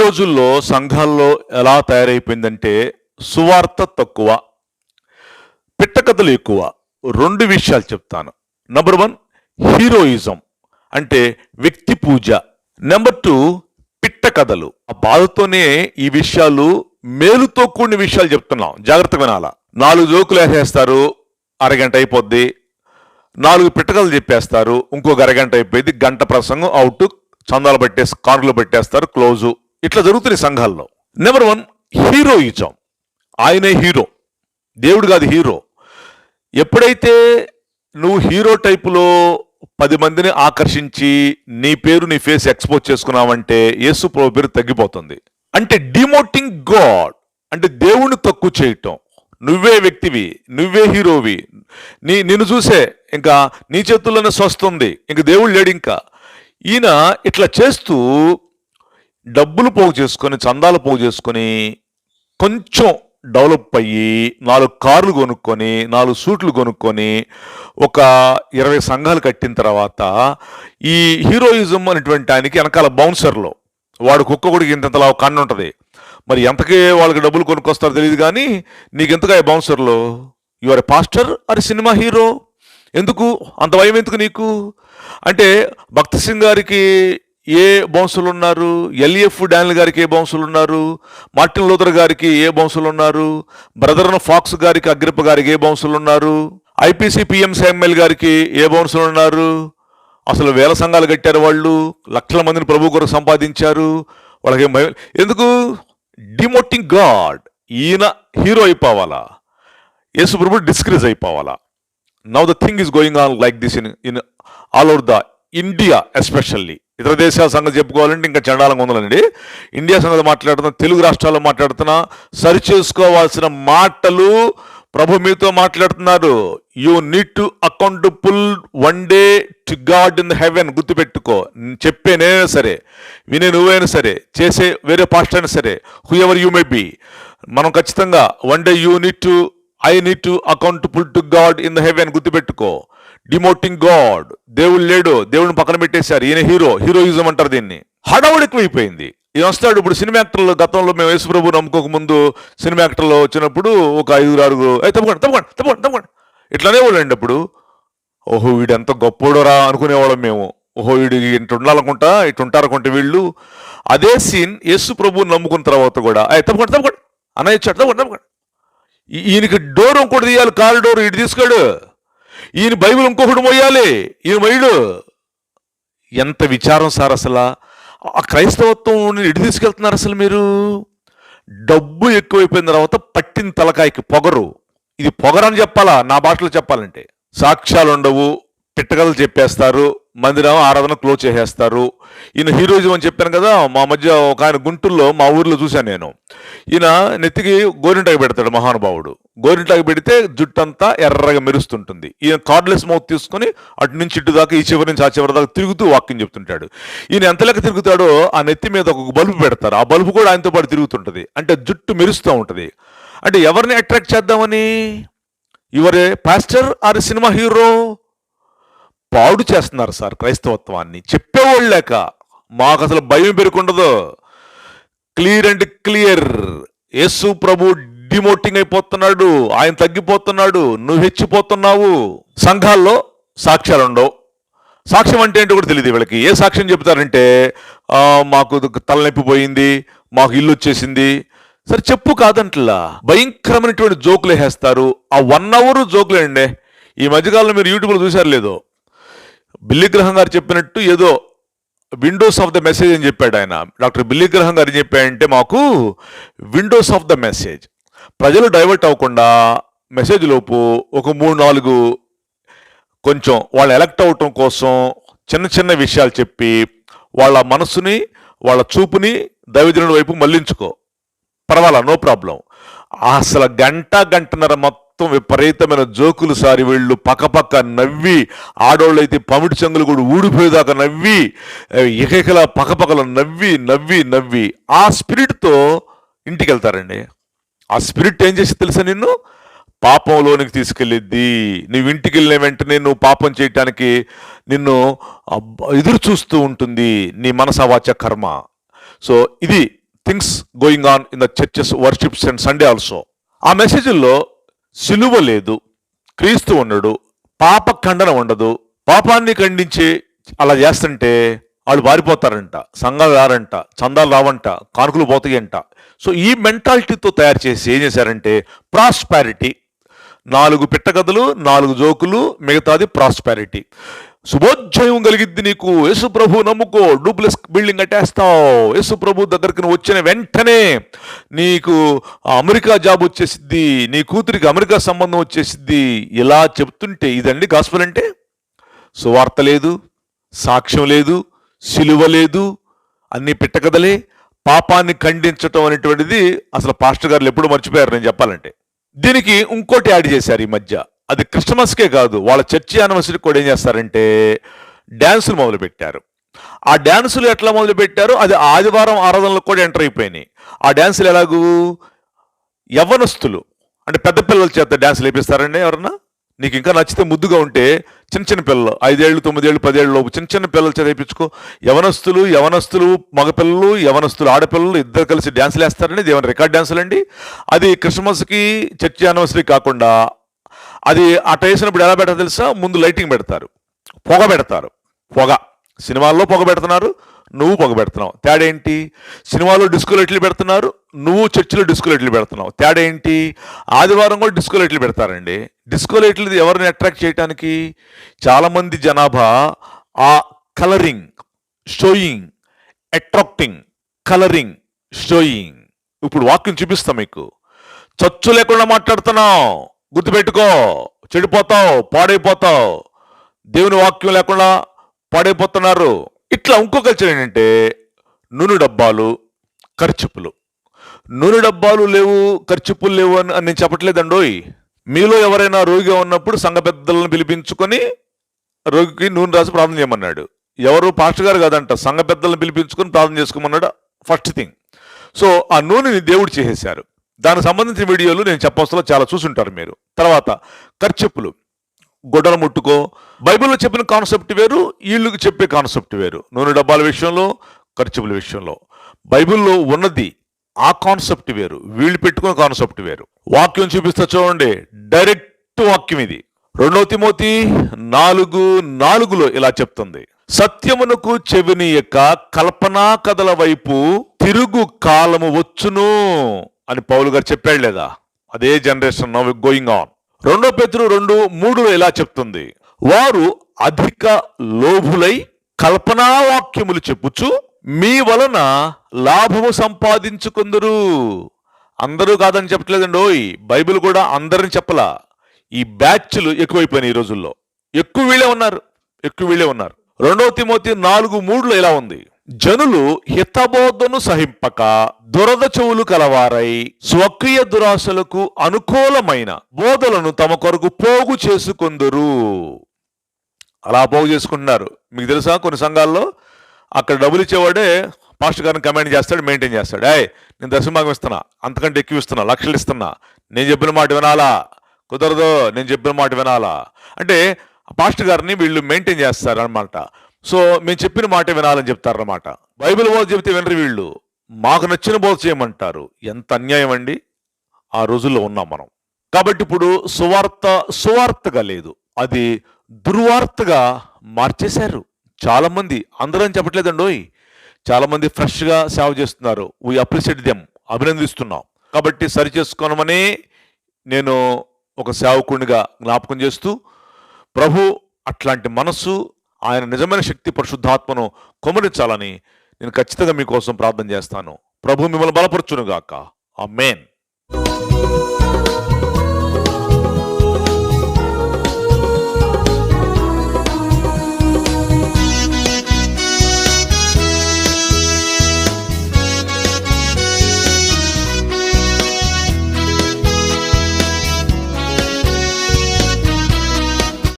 రోజుల్లో సంఘాల్లో ఎలా తయారైపోయిందంటే సువార్త తక్కువ పిట్టకథలు ఎక్కువ. రెండు విషయాలు చెప్తాను. నెంబర్ వన్ హీరోయిజం అంటే వ్యక్తి పూజ. నెంబర్ టూ పిట్ట కథలు ఆ బాధతోనే ఈ విషయాలు మేలుతో కూడిన విషయాలు చెప్తున్నాం. జాగ్రత్తగా వినాలా. నాలుగు జోకులు వేసేస్తారు అరగంట అయిపోద్ది. నాలుగు పిట్టకలు చెప్పేస్తారు ఇంకొక అరగంట అయిపోయింది. గంట ప్రసంగం అవుట్. చందాలు పెట్టేసి కార్లు పెట్టేస్తారు క్లోజు. ఇట్లా జరుగుతున్నాయి సంఘాల్లో. నెంబర్ వన్ హీరో ఇచ్చాం ఆయనే హీరో. దేవుడు కాదు హీరో. ఎప్పుడైతే నువ్వు హీరో టైపులో పది మందిని ఆకర్షించి నీ పేరు నీ ఫేస్ ఎక్స్పోజ్ చేసుకున్నావంటే యేసు ప్రభు పేరు తగ్గిపోతుంది. అంటే డిమోటింగ్ గాడ్ అంటే దేవుణ్ణి తక్కువ చేయటం. నువ్వే వ్యక్తివి నువ్వే హీరోవి. నీ నిన్ను చూసే ఇంకా నీ చేతుల్లోనే స్వస్తుంది ఇంక దేవుడు లేడు ఇంకా. ఈయన ఇట్లా చేస్తూ డబ్బులు పోగు చేసుకొని చందాలు పోగు చేసుకొని కొంచెం డెవలప్ అయ్యి నాలుగు కార్లు కొనుక్కొని నాలుగు సూట్లు కొనుక్కొని ఒక ఇరవై సంఘాలు కట్టిన తర్వాత ఈ హీరోయిజం అనేటువంటి ఆయనకి వెనకాల బౌన్సర్లో. వాడు కుక్కగుడికి ఇంతలా కన్ను ఉంటుంది. మరి ఎంతకే వాళ్ళకి డబ్బులు కొనుక్కొస్తారో తెలియదు కానీ నీకు ఎంతగా ఈ బౌన్సర్లో? యువర్ పాస్టర్ అరే సినిమా హీరో ఎందుకు? అంత భయం ఎందుకు నీకు? అంటే భక్త సింగ్ గారికి ఏ బౌన్సులు ఉన్నారు ఎల్ఈఎఫ్ డానిల్ గారికి ఏ బౌన్సులు ఉన్నారు మార్టిన్ లూథర్ గారికి ఏ బౌన్సులు ఉన్నారు బ్రదర్ ఫాక్స్ గారికి అగ్రిప్ప గారికి ఏ బౌన్సులు ఉన్నారు ఐపీసీ పిఎంసీఎంఎల్ గారికి ఏ బౌన్సులు ఉన్నారు అసలు వేల సంఘాలు కట్టారు వాళ్ళు లక్షల మందిని ప్రభు కొరకు సంపాదించారు వాళ్ళకి ఎందుకు? డిమోటింగ్ గాడ్ ఈయన హీరో అయిపోవాలా? యేసు ప్రభు decrease అయిపోవాలా? Now the thing is going on like this in in all over the India especially. ఇతర దేశాల సంగతి చెప్పుకోవాలంటే ఇంకా చండాలంగా ఉందండి ఇండియా సంగతి మాట్లాడుతున్నా తెలుగు రాష్ట్రాల్లో మాట్లాడుతున్నా సరిచేసుకోవాల్సిన మాటలు ప్రభు మీతో మాట్లాడుతున్నారు. You need to accountable one day to God in the heaven గుర్తుపెట్టుకో. చెప్పే నేనైనా సరే వినే నువ్వైనా సరే చేసే వేరే పాస్ట్ అయినా సరే whoever you may be మనం ఖచ్చితంగా one day you need to I need to accountable to God in the heaven గుర్తుపెట్టుకో. డిమోటింగ్ గాడ్ దేవుడు లేడు. దేవుడిని పక్కన పెట్టేశారు. ఈయన హీరో. హీరోయిజం అంటారు దీన్ని. హడావుడి ఎక్కువైపోయింది. ఈయన వస్తాడు. ఇప్పుడు సినిమా యాక్టర్లు గతంలో మేము యేసుప్రభు నమ్ముకోక ముందు సినిమా యాక్టర్లో వచ్చినప్పుడు ఒక ఐదుగురు ఆరుగురు అయితే తప్పకుండా తప్పకుండా తప్పకుండా తప్పకుండా. ఇట్లానే వాళ్ళండి అప్పుడు. ఓహో వీడు ఎంత గొప్పోడరా అనుకునేవాళ్ళం మేము. ఓహో వీడు ఇటు ఉండాలనుకుంటా ఇటు ఉంటారనుకుంటే వీళ్ళు. అదే సీన్ యేసు ప్రభు నమ్ముకున్న తర్వాత కూడా "ఏయ్, తప్పకుండా తప్పకుండా అన్న ఇచ్చాడు తప్పకుండా తప్పకుండా. ఈయనకి డోర్ ఇంకోటి తీయాలి. కారు డోర్ ఇటు తీసుకోడు ఈయన బైబిల్ ఇంకొకటి మోయాలి. ఈయన మొయ్యడు ఎంత విచారం సార్ అసలు. ఆ క్రైస్తవత్వం ఇటు తీసుకెళ్తున్నారు అసలు మీరు? డబ్బు ఎక్కువైపోయిన తర్వాత పట్టిన తలకాయకి పొగరు. ఇది పొగరని చెప్పాలా? నా భాషలో చెప్పాలంటే. సాక్ష్యాలు ఉండవు పిట్టకలు చెప్పేస్తారు మందిరం ఆరాధన క్లోజ్ చేసేస్తారు ఈయన హీరోయిజం అని చెప్పాను కదా మా మధ్య ఒక ఆయన గుంటూరులో మా ఊర్లో చూశాను నేను. ఈయన నెత్తికి గోరింటాకు పెడతాడు మహానుభావుడు. గోరింటాకు పెడితే జుట్టంతా ఎర్రగా మెరుస్తుంటుంది. ఈయన కార్డ్లెస్ మౌత్ తీసుకొని అటు నుంచి ఇటు దాకా ఈ చివరి నుంచి ఆ చివరి దాకా తిరుగుతూ వాక్యం చెప్తుంటాడు. ఈయన ఎంత లెక్క తిరుగుతాడో ఆ నెత్తి మీద ఒక బల్బు పెడతారు. ఆ బల్బు కూడా ఆయనతో పాటు తిరుగుతుంటుంది. అంటే జుట్టు మెరుస్తూ ఉంటుంది. అంటే ఎవరిని అట్రాక్ట్ చేద్దామని? Your pastor or cinema hero? పాడు చేస్తున్నారు సార్ క్రైస్తవత్వాన్ని. చెప్పేవాళ్ళు లేక మాకు అసలు భయం పెరుగుండదు. Clear and clear. యేసు ప్రభు డిమోటింగ్ అయిపోతున్నాడు. ఆయన తగ్గిపోతున్నాడు. నువ్వు హెచ్చిపోతున్నావు. సంఘాల్లో సాక్ష్యాలు ఉండవు. సాక్ష్యం అంటే ఏంటో కూడా తెలియదు వీళ్ళకి. ఏ సాక్ష్యం చెప్తారంటే మాకు తలనొప్పి పోయింది మాకు ఇల్లు వచ్చేసింది. సరే చెప్పు కాదంట్లా. భయంకరమైనటువంటి జోకులు వేసేస్తారు ఆ వన్ అవర్ జోకులు అండి ఈ మధ్యకాలంలో మీరు యూట్యూబ్లో చూసారు లేదో బిల్లి గ్రహం గారు చెప్పినట్టు ఏదో విండోస్ ఆఫ్ ద మెసేజ్ అని చెప్పాడు ఆయన. డాక్టర్ బిల్లిగ్రహం గారు ఏం చెప్పాడంటే మాకు విండోస్ ఆఫ్ ద మెసేజ్ ప్రజలు డైవర్ట్ అవ్వకుండా మెసేజ్ లోపు ఒక మూడు నాలుగు కొంచెం వాళ్ళు ఎలక్ట్ అవటం కోసం చిన్న చిన్న విషయాలు చెప్పి వాళ్ళ మనసుని వాళ్ళ చూపుని దైవజనుడి వైపు మళ్ళించుకో పర్వాలా? నో ప్రాబ్లం అసలు గంట గంటన్నర మొత్తం మొత్తం విపరీతమైన జోకులు సారి వీళ్ళు పక్కపక్క నవ్వి ఆడవాళ్ళు అయితే పమిడి చెంగులు కూడా ఊడిపోయేదాకా నవ్వి ఇకలా పక్కపక్కల నవ్వి నవ్వి నవ్వి. ఆ స్పిరిట్తో ఇంటికి వెళ్తారండి ఆ స్పిరిట్ ఏం చేసి తెలుసా నిన్ను? పాపంలోనికి తీసుకెళ్ళిద్ది. నువ్వు ఇంటికి వెళ్ళిన వెంటనే నువ్వు పాపం చేయటానికి నిన్ను ఎదురు చూస్తూ ఉంటుంది నీ మనసవాచ కర్మ. సో ఇది things going on in the churches worships and Sunday also. ఆ మెసేజ్లో సిలువ లేదు క్రీస్తు ఉండడు పాప ఖండన ఉండదు. పాపాన్ని ఖండించి అలా చేస్తుంటే వాళ్ళు వారిపోతారంట సంఘాలు రారంట చందాలు రావంట కానుకలు పోతాయంట. సో ఈ మెంటాలిటీతో తయారు చేసి ఏం చేశారంటే ప్రాస్పారిటీ నాలుగు పిట్టకథలు నాలుగు జోకులు మిగతాది ప్రాస్పారిటీ. శుభోజ్జయం కలిగిద్ది నీకు. యేసు ప్రభు నమ్ముకో. డూప్లెస్ బిల్డింగ్ కట్టేస్తావు. యేసు ప్రభు దగ్గరికి నువ్వు వచ్చిన వెంటనే నీకు అమెరికా జాబ్ వచ్చేసిద్ది. నీ కూతురికి అమెరికా సంబంధం వచ్చేసిద్ది. ఇలా చెప్తుంటే ఇదండి గాస్పల్ అంటే? సువార్త లేదు సాక్ష్యం లేదు సిలువ లేదు అన్ని పిట్టకదలే. పాపాన్ని ఖండించటం అనేటువంటిది అసలు పాస్టర్ గారు ఎప్పుడు మర్చిపోయారు నేను చెప్పాలంటే. దీనికి ఇంకోటి యాడ్ చేశారు ఈ మధ్య. అది క్రిస్టమస్కే కాదు. వాళ్ళ చర్చి యానివర్సరీ కూడా ఏం చేస్తారంటే డ్యాన్సులు మొదలుపెట్టారు. ఆ డ్యాన్సులు ఎట్లా మొదలుపెట్టారు అది ఆదివారం ఆరాధనలకు కూడా ఎంటర్ అయిపోయినాయి. ఆ డ్యాన్సులు ఎలాగూ? యవ్వనస్తులు. అంటే పెద్ద పిల్లల చేత డ్యాన్సులు వేపిస్తారండి ఎవరన్నా? నీకు ఇంకా నచ్చితే ముద్దుగా ఉంటే చిన్న చిన్న పిల్లలు ఐదేళ్ళు తొమ్మిదేళ్ళు పదేళ్ళు లోపు చిన్న చిన్న పిల్లలు చదివించుకో యవనస్తులు యవనస్తులు మగపిల్లలు యవనస్తులు ఆడపిల్లలు ఇద్దరు కలిసి డ్యాన్సులు వేస్తారండి ఇది ఏమైనా రికార్డ్ డ్యాన్సులు అండి అది క్రిస్మస్కి చర్చి యానివర్సరీ కాకుండా అది అట్ట వేసినప్పుడు ఎలా పెడతారు తెలుసా? ముందు లైటింగ్ పెడతారు. పొగ పెడతారు. పొగ. సినిమాల్లో పొగ పెడుతున్నారు. నువ్వు పొగ పెడుతున్నావు. తేడా ఏంటి? సినిమాలో డిస్కో లైట్లు పెడుతున్నారు. నువ్వు చర్చిలో డిస్కో లైట్లు పెడుతున్నావు. తేడా ఏంటి? ఆదివారం కూడా డిస్కో లైట్లు పెడతారండి. డిస్కో లైట్లు ఎవరిని అట్రాక్ట్ చేయడానికి చాలామంది జనాభా ఆ colouring showing attracting colouring showing. ఇప్పుడు వాక్యం చూపిస్తాం మీకు. చచ్చు లేకుండా మాట్లాడుతున్నావు. గుర్తుపెట్టుకో చెడిపోతావు పాడైపోతావు. దేవుని వాక్యం లేకుండా పాడైపోతున్నారు. ఇట్లా ఇంకో కల్చర్ ఏంటంటే నూనె డబ్బాలు ఖర్చుపులు నూనె డబ్బాలు లేవు ఖర్చుపులు లేవు అని నేను చెప్పట్లేదండోయ్. మీలో ఎవరైనా రోగిగా ఉన్నప్పుడు సంఘ పెద్దలను పిలిపించుకొని రోగికి నూనె రాసి ప్రార్థన చేయమన్నాడు. ఎవరు? పాస్టర్ గారు కాదంట. సంఘ పెద్దలను పిలిపించుకొని ప్రార్థన చేసుకోమన్నాడు. First thing. సో ఆ నూనెని దేవుడు చేసేశారు. దానికి సంబంధించిన వీడియోలు నేను చెప్పవసరం చాలా చూసుంటారు మీరు. తర్వాత కర్చెప్పులు. గొడ్డలు ముట్టుకో. బైబిల్లో చెప్పిన కాన్సెప్ట్ వేరు వీళ్ళకి చెప్పే కాన్సెప్ట్ వేరు. నూనె డబ్బాల విషయంలో ఖర్చుపుల విషయంలో. బైబిల్లో ఉన్నది ఆ కాన్సెప్ట్ వేరు వీళ్ళు పెట్టుకున్న కాన్సెప్ట్ వేరు. వాక్యం చూపిస్తా చూడండి. డైరెక్ట్ వాక్యం ఇది. రెండవ తిమోతి నాలుగు నాలుగులో ఇలా చెప్తుంది. సత్యమునకు చెవిని యొక్క కల్పనా కథల వైపు తిరుగు కాలము వచ్చును. అని పౌలు గారు చెప్పాడు లేదా? అదే జనరేషన్ నవ్ గోయింగ్ ఆన్ రెండో పేతురు రెండు మూడులో ఇలా చెప్తుంది? వారు అధిక లోభులై కల్పనావాక్యములు చెప్పుచు మీ వలన లాభము సంపాదించుకుందరు. అందరూ కాదని చెప్పట్లేదండి ఓయ్! బైబిల్ కూడా అందరిని చెప్పలా. ఈ బ్యాచ్లు ఎక్కువైపోయినాయి ఈ రోజుల్లో. ఎక్కువ వీళ్ళే ఉన్నారు. ఎక్కువ వీళ్ళే ఉన్నారు. రెండవ తిమోతి నాలుగు మూడులో ఇలా ఉంది? జనులు హితబోధను సహింపక దురద చెవులు కలవారై స్వకీయ దురాశలకు అనుకూలమైన బోధలను తమ కొరకు పోగు చేసుకుందరు. అలా పోగు చేసుకుంటున్నారు. మీకు తెలుసా కొన్ని సంఘాల్లో అక్కడ డబ్బులు ఇచ్చేవాడే పాస్టర్ గారిని కమాండ్ చేస్తాడు మెయింటైన్ చేస్తాడు. ఏయ్ నేను దశభాగం ఇస్తున్నా అంతకంటే ఎక్కువ ఇస్తున్నా లక్షలు ఇస్తున్నా నేను చెప్పిన మాట వినాలా? కుదరదు నేను చెప్పిన మాట వినాలా? అంటే పాస్టర్ గారిని వీళ్ళు మెయింటైన్ చేస్తారు అనమాట సో మేము చెప్పిన మాట వినాలని చెప్తారన్నమాట. బైబిల్ బోధ చెబితే వినరు వీళ్ళు. మాకు నచ్చిన బోధ చేయమంటారు. ఎంత అన్యాయం అండి? ఆ రోజుల్లో ఉన్నాం మనం. కాబట్టి ఇప్పుడు సువార్త సువార్తగా లేదు. అది దుర్వార్తగా మార్చేశారు. చాలామంది అందరం చెప్పట్లేదండోయ్ ఓయ్. చాలామంది ఫ్రెష్గా సేవ చేస్తున్నారు. వీ అప్రిషియేట్ దెమ్ అభినందిస్తున్నాం. కాబట్టి సరి చేసుకోనమనే నేను ఒక సేవకునిగా జ్ఞాపకం చేస్తూ ప్రభు అట్లాంటి మనస్సు ఆయన నిజమైన శక్తి పరిశుద్ధాత్మను కొమరించాలని నేను ఖచ్చితంగా మీకోసం ప్రార్థన చేస్తాను. ప్రభు మిమ్మల్ని బలపరచునుగాక. ఆ మెయిన్